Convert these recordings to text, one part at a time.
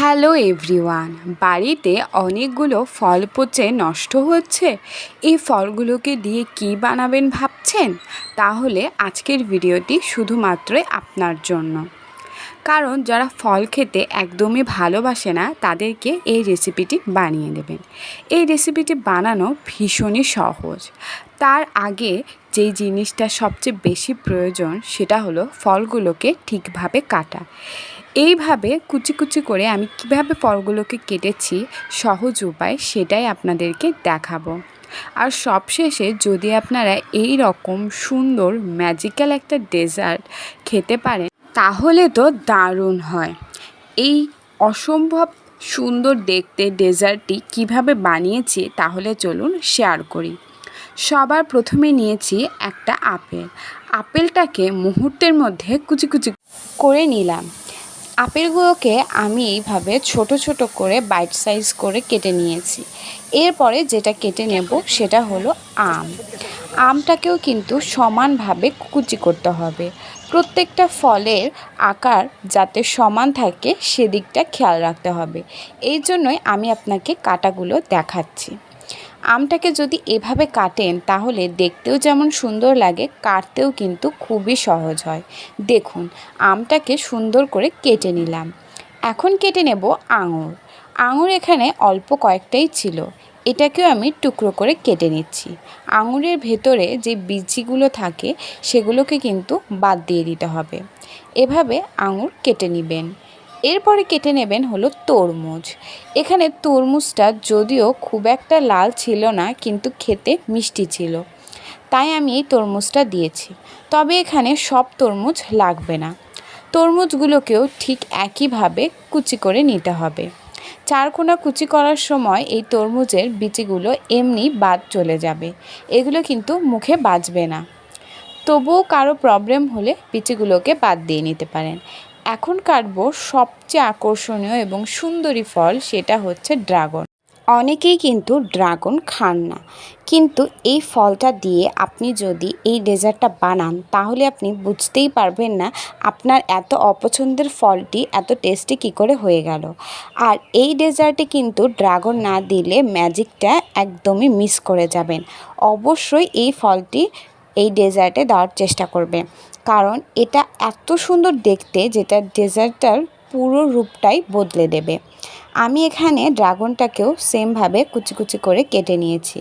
Hello everyone, বাড়িতে অনেকগুলো ফল পচে নষ্ট হচ্ছে। এই ফলগুলোকে দিয়ে কি বানাবেন ভাবছেন? তাহলে আজকের ভিডিওটি শুধুমাত্রই আপনার জন্য। কারণ যারা ফল খেতে একদমই ভালোবাসে না, তাদেরকে এই রেসিপিটি বানিয়ে দেবেন। এই রেসিপিটি বানানো ভীষণই সহজ। তার আগে যেই জিনিসটা সবচেয়ে বেশি প্রয়োজন, সেটা হলো ফলগুলোকে ঠিকভাবে কাটা। এইভাবে কুচি কুচি করে আমি কীভাবে ফলগুলোকে কেটেছি সহজ উপায় সেটাই আপনাদেরকে দেখাবো। আর সবশেষে যদি আপনারা এই রকম সুন্দর ম্যাজিক্যাল একটা ডেজার্ট খেতে পারেন, তাহলে তো দারুণ হয়। এই অসম্ভব সুন্দর দেখতে ডেজার্টটি কীভাবে বানিয়েছি তাহলে চলুন শেয়ার করি। সবার প্রথমে নিয়েছি একটা আপেল। আপেলটাকে মুহূর্তের মধ্যে কুচি কুচি করে নিলাম। আপেলগুলোকে আমি এইভাবে ছোট ছোট করে বাইট সাইজ করে কেটে নিয়েছি। এরপরে যেটা কেটে নেব সেটা হলো আম। আমটাকেও কিন্তু সমানভাবে কুচি করতে হবে। প্রত্যেকটা ফলের আকার যাতে সমান থাকে সেদিকটা খেয়াল রাখতে হবে। এই জন্যই আমি আপনাকে কাটাগুলো দেখাচ্ছি। আমটাকে যদি এভাবে কাটেন, তাহলে দেখতেও যেমন সুন্দর লাগে, কাটতেও কিন্তু খুবই সহজ হয়। দেখুন, আমটাকে সুন্দর করে কেটে নিলাম। এখন কেটে নেব আঙুর। আঙুর এখানে অল্প কয়েকটাই ছিল। এটাকেও আমি টুকরো করে কেটে নিচ্ছি। আঙুরের ভেতরে যে বিচিগুলো থাকে, সেগুলোকে কিন্তু বাদ দিয়ে দিতে হবে। এভাবে আঙুর কেটে নেবেন। এরপরে কেটে নেবেন হলো তরমুজ। এখানে তরমুজটা যদিও খুব একটা লাল ছিল না, কিন্তু খেতে মিষ্টি ছিল। তাই আমি এই তরমুজটা দিয়েছি। তবে এখানে সব তরমুজ লাগবে না। তরমুজগুলোকেও ঠিক একইভাবে কুচি করে নিতে হবে। চারকোনা কুচি করার সময় এই তরমুজের বিচিগুলো এমনি বাদ চলে যাবে। এগুলো কিন্তু মুখে বাজবে না। তবুও কারও প্রবলেম হলে বিচিগুলোকে বাদ দিয়ে নিতে পারেন। এখন কাটবো সবচেয়ে আকর্ষণীয় এবং সুন্দরী ফল সেটা হচ্ছে ড্রাগন। অনেকেই কিন্তু ড্রাগন খান না। কিন্তু এই ফলটা দিয়ে আপনি যদি এই ডেজার্টটা বানান, তাহলে আপনি বুঝতেই পারবেন না আপনার এত অপছন্দের ফলটি এত টেস্টি কী করে হয়ে গেল। আর এই ডেজার্টে কিন্তু ড্রাগন না দিলে ম্যাজিকটা একদমই মিস করে যাবেন। অবশ্যই এই ফলটি এই ডেজার্টে দেওয়ার চেষ্টা করবে কারণ এটা এত সুন্দর দেখতে যেটা ডেজার্টটার পুরো রূপটাই বদলে দেবে। আমি এখানে ড্রাগনটাকেও সেমভাবে কুচি কুচি করে কেটে নিয়েছি।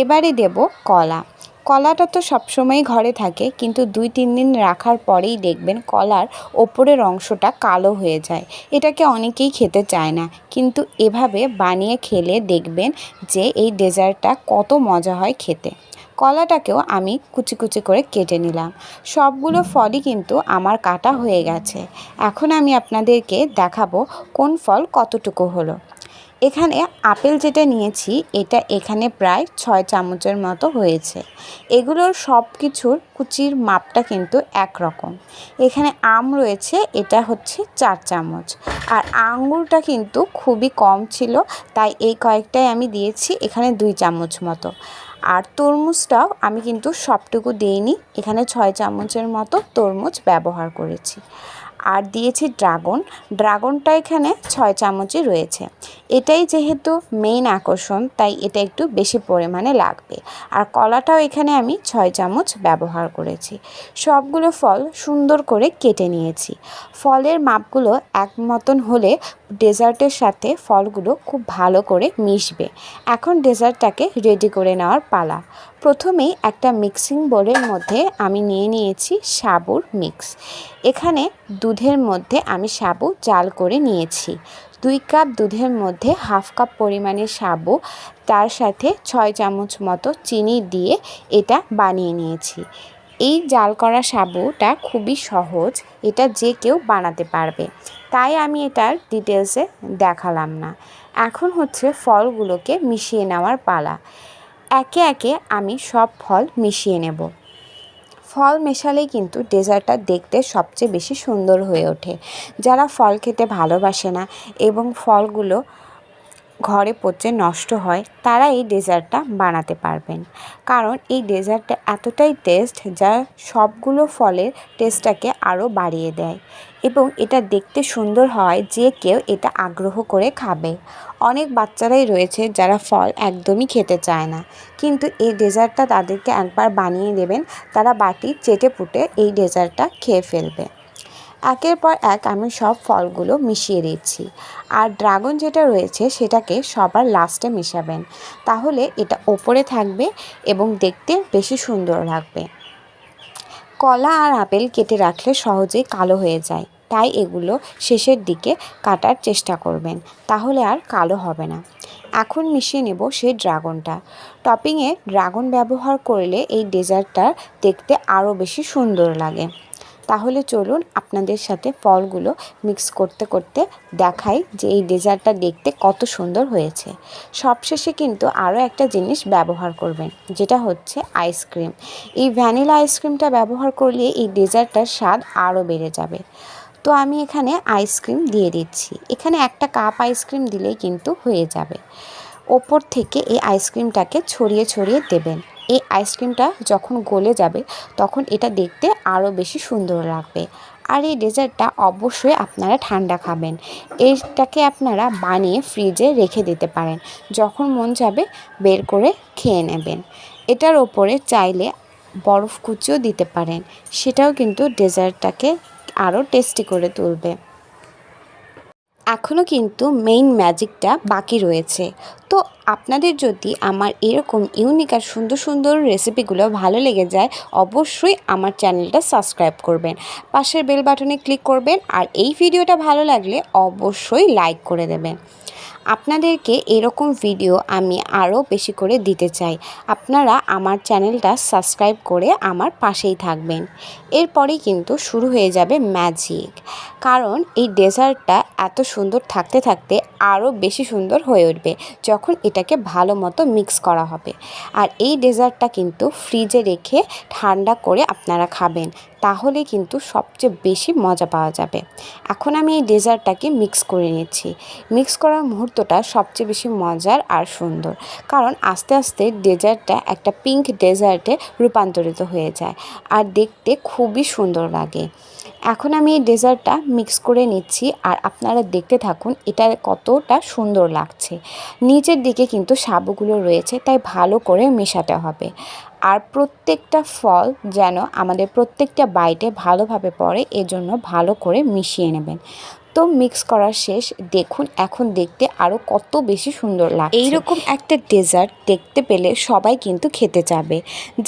এবারে দেব কলা। কলাটা তো সবসময়ই ঘরে থাকে, কিন্তু দুই, তিন দিন রাখার পরেই দেখবেন কলার ওপরের অংশটা কালো হয়ে যায়। এটাকে অনেকেই খেতে চায় না, কিন্তু এভাবে বানিয়ে খেলে দেখবেন যে এই ডেজার্টটা কত মজা হয় খেতে। কলাটাকেও আমি কুচি কুচি করে কেটে নিলাম। সবগুলো ফলই কিন্তু আমার কাটা হয়ে গেছে। এখন আমি আপনাদেরকে দেখাবো কোন ফল কতটুকু হলো। এখানে আপেল যেটা নিয়েছি, এটা এখানে প্রায় ছয় চামচের মতো হয়েছে। এগুলোর সব কিছুর কুচির মাপটা কিন্তু একরকম। এখানে আম রয়েছে, এটা হচ্ছে চার চামচ। আর আঙ্গুরটা কিন্তু খুবই কম ছিল, তাই এই কয়েকটাই আমি দিয়েছি, এখানে দুই চামচ মতো। আর তরমুজটাও আমি কিন্তু সবটুকু দিইনি। এখানে ছয় চামচের মতো তরমুজ ব্যবহার করেছি। আর দিয়েছি ড্রাগন। ড্রাগনটা এখানে ছয় চামচই রয়েছে। এটাই যেহেতু মেইন আকর্ষণ, তাই এটা একটু বেশি পরিমাণে লাগবে। আর কলাটাও এখানে আমি ছয় চামচ ব্যবহার করেছি। সবগুলো ফল সুন্দর করে কেটে নিয়েছি। ফলের মাপগুলো এক মতন হলে ডেজার্টের সাথে ফলগুলো খুব ভালো করে মিশবে। এখন ডেজার্টটাকে রেডি করে নেওয়ার পালা। প্রথমেই একটা মিক্সিং বোলের মধ্যে আমি নিয়ে নিয়েছি সাবুর মিক্স এখানে দুধের মধ্যে আমি সাবু জাল করে নিয়েছি। দুই কাপ দুধের মধ্যে হাফ কাপ পরিমাণে সাবু, তার সাথে ছয় চামচ মতো চিনি দিয়ে এটা বানিয়ে নিয়েছি। এই জাল করা সাবুটা খুবই সহজ, এটা যে কেউ বানাতে পারবে। তাই আমি এটার ডিটেলসে দেখালাম না। এখন হচ্ছে ফলগুলোকে মিশিয়ে নেওয়ার পালা। একে একে আমি সব ফল মিশিয়ে নেব। ফল মেশালেই কিন্তু ডেজার্টটা দেখতে সবচেয়ে বেশি সুন্দর হয়ে ওঠে। যারা ফল খেতে ভালোবাসে না এবং ফলগুলো ঘরে পচে নষ্ট হয়, তারা এই ডেজার্টটা বানাতে পারবেন। কারণ এই ডেজার্টটা এতটাই টেস্ট যা সবগুলো ফলের টেস্টটাকে আরও বাড়িয়ে দেয় এবং এটা দেখতে সুন্দর হয় যে কেউ এটা আগ্রহ করে খাবে। অনেক বাচ্চারাই রয়েছে যারা ফল একদমই খেতে চায় না, কিন্তু এই ডেজার্টটা তাদেরকে একবার বানিয়ে দেবেন, তারা বাটি চেটে পুটে এই ডেজার্টটা খেয়ে ফেলবে। একের পর এক আমি সব ফলগুলো মিশিয়ে দিচ্ছি। আর ড্রাগন যেটা রয়েছে সেটাকে সবার লাস্টে মেশাবেন। তাহলে এটা ওপরে থাকবে এবং দেখতে বেশি সুন্দর লাগবে। কলা আর আপেল কেটে রাখলে সহজেই কালো হয়ে যায়। তাই এগুলো শেষের দিকে কাটার চেষ্টা করবেন। তাহলে আর কালো হবে না। এখন মিশিয়ে নেব সেই ড্রাগনটা। টপিংয়ে ড্রাগন ব্যবহার করলে এই ডেজার্টটা দেখতে আরও বেশি সুন্দর লাগে। তাহলে চলুন আপনাদের সাথে ফলগুলো মিক্স করতে করতে দেখাই যে এই ডেজার্টটা দেখতে কত সুন্দর হয়েছে। সবশেষে কিন্তু আরও একটা জিনিস ব্যবহার করবেন, যেটা হচ্ছে আইসক্রিম এই ভ্যানিলা আইসক্রিমটা ব্যবহার করলে এই ডেজার্টটার স্বাদ আরও বেড়ে যাবে। তো আমি এখানে আইসক্রিম দিয়ে দিচ্ছি। এখানে একটা কাপ আইসক্রিম দিলেই কিন্তু হয়ে যাবে। ওপর থেকে এই আইসক্রিমটাকে ছড়িয়ে ছড়িয়ে দেবেন। এই আইসক্রিমটা যখন গলে যাবে, তখন এটা দেখতে আরও বেশি সুন্দর লাগবে। আর এই ডেজার্টটা অবশ্যই আপনারা ঠান্ডা খাবেন। এইটাকে আপনারা বানিয়ে ফ্রিজে রেখে দিতে পারেন। যখন মন যাবে, বের করে খেয়ে নেবেন। এটার ওপরে চাইলে বরফ কুচিও দিতে পারেন। সেটাও কিন্তু ডেজার্টটাকে আরও টেস্টি করে তুলবে। এখনও কিন্তু মেইন ম্যাজিকটা বাকি রয়েছে। আপনাদের যদি আমার এরকম ইউনিক আর সুন্দর সুন্দর রেসিপিগুলো ভালো লেগে যায়, অবশ্যই আমার চ্যানেলটা সাবস্ক্রাইব করবেন। পাশের বেল বাটনে ক্লিক করবেন আর এই ভিডিওটা ভালো লাগলে অবশ্যই লাইক করে দেবেন। আপনাদেরকে এরকম ভিডিও আমি আরও বেশি করে দিতে চাই। আপনারা আমার চ্যানেলটা সাবস্ক্রাইব করে আমার পাশেই থাকবেন। এরপরেই কিন্তু শুরু হয়ে যাবে ম্যাজিক কারণ এই ডেজার্টটা এত সুন্দর থাকতে থাকতে আরও বেশি সুন্দর হয়ে উঠবে যখন এটাকে ভালো মতো মিক্স করা হবে। আর এই ডেজার্টটা কিন্তু ফ্রিজে রেখে ঠান্ডা করে আপনারা খাবেন। তাহলে কিন্তু সবচেয়ে বেশি মজা পাওয়া যাবে। এখন আমি এই ডেজার্টটাকে মিক্স করে নিচ্ছি। মিক্স করার মুহূর্তটা সবচেয়ে বেশি মজার আর সুন্দর। কারণ আস্তে আস্তে ডেজার্টটা একটা পিঙ্ক ডেজার্টে রূপান্তরিত হয়ে যায় আর দেখতে খুবই সুন্দর লাগে। এখন আমি এই ডেজার্টটা মিক্স করে নিচ্ছি আর আপনারা দেখতে থাকুন এটা কতটা সুন্দর লাগছে। নিচের দিকে কিন্তু সাবুগুলো রয়েছে, তাই ভালো করে মেশাতে হবে। আর প্রত্যেকটা ফল যেন আমাদের প্রত্যেকটা বাইটে ভালোভাবে পড়ে এজন্য ভালো করে মিশিয়ে নেবেন। তো মিক্স করা শেষ। দেখুন, এখন দেখতে আরও কত বেশি সুন্দর লাগে এইরকম একটা ডেজার্ট দেখতে পেলে সবাই কিন্তু খেতে চাবে।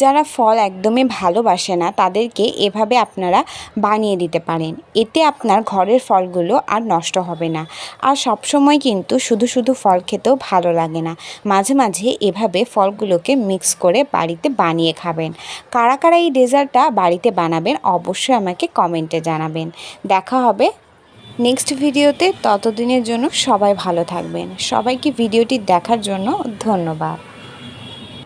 যারা ফল একদমই ভালোবাসে না, তাদেরকে এভাবে আপনারা বানিয়ে দিতে পারেন। এতে আপনার ঘরের ফলগুলো আর নষ্ট হবে না। আর সবসময় কিন্তু শুধু শুধু ফল খেতেও ভালো লাগে না। মাঝে মাঝে এভাবে ফলগুলোকে মিক্স করে বাড়িতে বানিয়ে খাবেন। কারা কারা এই ডেজার্টটা বাড়িতে বানাবেন, অবশ্যই আমাকে কমেন্টে জানাবেন। দেখা হবে নেক্সট ভিডিওতে ততদিনের জন্য সবাই ভালো থাকবেন। সবাইকে ভিডিওটি দেখার জন্য ধন্যবাদ।